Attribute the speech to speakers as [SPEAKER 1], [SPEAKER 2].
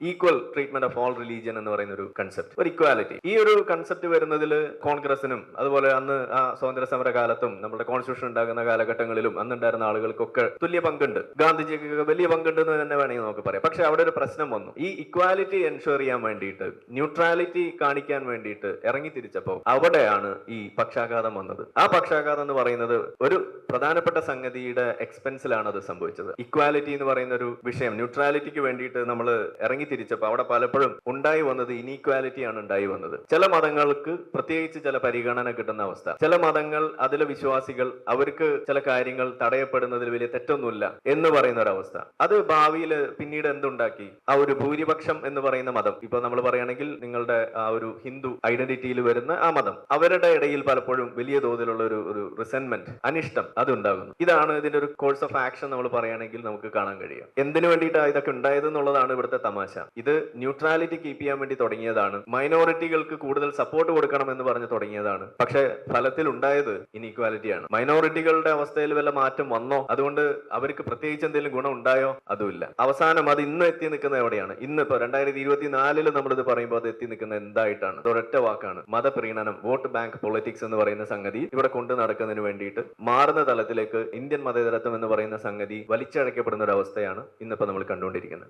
[SPEAKER 1] Equal treatment of all religion എന്ന് പറയുന്ന ഒരു കൺസെപ്റ്റ് ഒരു ഇക്വാലിറ്റി ഈ ഒരു കൺസെപ്റ്റ് വരുന്നതിൽ കോൺഗ്രസിനും അതുപോലെ അന്ന് ആ സ്വാതന്ത്ര്യ സമര കാലത്തും നമ്മുടെ കോൺസ്റ്റിറ്റ്യൂഷൻ ഉണ്ടാകുന്ന കാലഘട്ടങ്ങളിലും അന്നുണ്ടായിരുന്ന ആളുകൾക്കൊക്കെ തുല്യ പങ്കുണ്ട്. ഗാന്ധിജിക്ക് വലിയ പങ്കുണ്ട് എന്ന് തന്നെ വേണമെങ്കിൽ നമുക്ക് പറയാം. പക്ഷെ അവിടെ ഒരു പ്രശ്നം വന്നു. ഈ ഇക്വാലിറ്റി എൻഷുർ ചെയ്യാൻ വേണ്ടിയിട്ട് ന്യൂട്രാലിറ്റി കാണിക്കാൻ വേണ്ടിയിട്ട് ഇറങ്ങി തിരിച്ചപ്പോൾ അവിടെയാണ് ഈ പക്ഷാഘാതം വന്നത്. ആ പക്ഷാഘാതം എന്ന് പറയുന്നത് ഒരു പ്രധാനപ്പെട്ട സംഗതിയുടെ എക്സ്പെൻസിലാണ് അത് സംഭവിച്ചത്. ഇക്വാലിറ്റി എന്ന് പറയുന്ന ഒരു വിഷയം ന്യൂട്രാലിറ്റിക്ക് വേണ്ടിയിട്ട് നമ്മൾ ഇറങ്ങി തിരിച്ചപ്പോൾ അവിടെ പലപ്പോഴും ഉണ്ടായി വന്നത് ഇനീക്വാലിറ്റി ആണ് ഉണ്ടായി വന്നത്. ചില മതങ്ങൾക്ക് പ്രത്യേകിച്ച് ചില പരിഗണന കിട്ടുന്ന അവസ്ഥ. ചില മതങ്ങൾ അതിലെ വിശ്വാസികൾ അവർക്ക് ചില കാര്യങ്ങൾ തടയപ്പെടുന്നതിൽ വലിയ തെറ്റൊന്നുമില്ല എന്ന് പറയുന്ന ഒരു അവസ്ഥ. അത് ഭാവിയിൽ പിന്നീട് എന്തുണ്ടാക്കി? ആ ഒരു ഭൂരിപക്ഷം എന്ന് പറയുന്ന മതം. ഇപ്പൊ നമ്മൾ പറയുകയാണെങ്കിൽ നിങ്ങളുടെ ആ ഒരു ഹിന്ദു ഐഡന്റിറ്റിയിൽ വരുന്ന ആ മതം. അവരുടെ ഇടയിൽ പലപ്പോഴും വലിയ തോതിലുള്ള ഒരു ഒരു റിസെന്റ്മെന്റ് അനിഷ്ടം അത് ഉണ്ടാകുന്നു ഇതാണ് ഇതിന്റെ ഒരു കോഴ്സ് ഓഫ് ആക്ഷൻ നമ്മൾ പറയുകയാണെങ്കിൽ നമുക്ക് കാണാൻ കഴിയും എന്തിനു വേണ്ടിയിട്ടാണ് ഇതൊക്കെ ഉണ്ടായത് എന്നുള്ളതാണ് ഇവിടുത്തെ തമാശ. ഇത് ന്യൂട്രാലിറ്റി കീപ്പ് ചെയ്യാൻ വേണ്ടി തുടങ്ങിയതാണ്. മൈനോറിറ്റികൾക്ക് കൂടുതൽ സപ്പോർട്ട് കൊടുക്കണം എന്ന് പറഞ്ഞ് തുടങ്ങിയതാണ്. പക്ഷെ ഫലത്തിൽ ഉണ്ടായത് ഇനീക്വാലിറ്റിയാണ് മൈനോറിറ്റികളുടെ അവസ്ഥയിൽ വല്ല മാറ്റം വന്നോ? അതുകൊണ്ട് അവർക്ക് പ്രത്യേകിച്ച് എന്തെങ്കിലും ഗുണം ഉണ്ടായോ? അതുമില്ല. അവസാനം അത് ഇന്ന് എത്തി നിൽക്കുന്ന എവിടെയാണ്? ഇന്ന് ഇപ്പൊ രണ്ടായിരത്തി ഇരുപത്തിനാലിൽ നമ്മളിത് പറയുമ്പോൾ അത് എത്തി നിൽക്കുന്ന എന്തായിട്ടാണ്? ഒരൊറ്റ വാക്കാണ്. മതപ്രീണനം വോട്ട് ബാങ്ക് പൊളിറ്റിക്സ് എന്ന് പറയുന്ന സംഗതി ഇവിടെ കൊണ്ടു നടക്കുന്നതിന് വേണ്ടിയിട്ട് മാറുന്ന തലത്തിലേക്ക് ഇന്ത്യൻ മതേതരത്വം എന്ന് പറയുന്ന സംഗതി വലിച്ചടയ്ക്കപ്പെടുന്ന ഒരു അവസ്ഥയാണ് ഇന്നിപ്പോ നമ്മൾ കണ്ടുകൊണ്ടിരിക്കുന്നത്.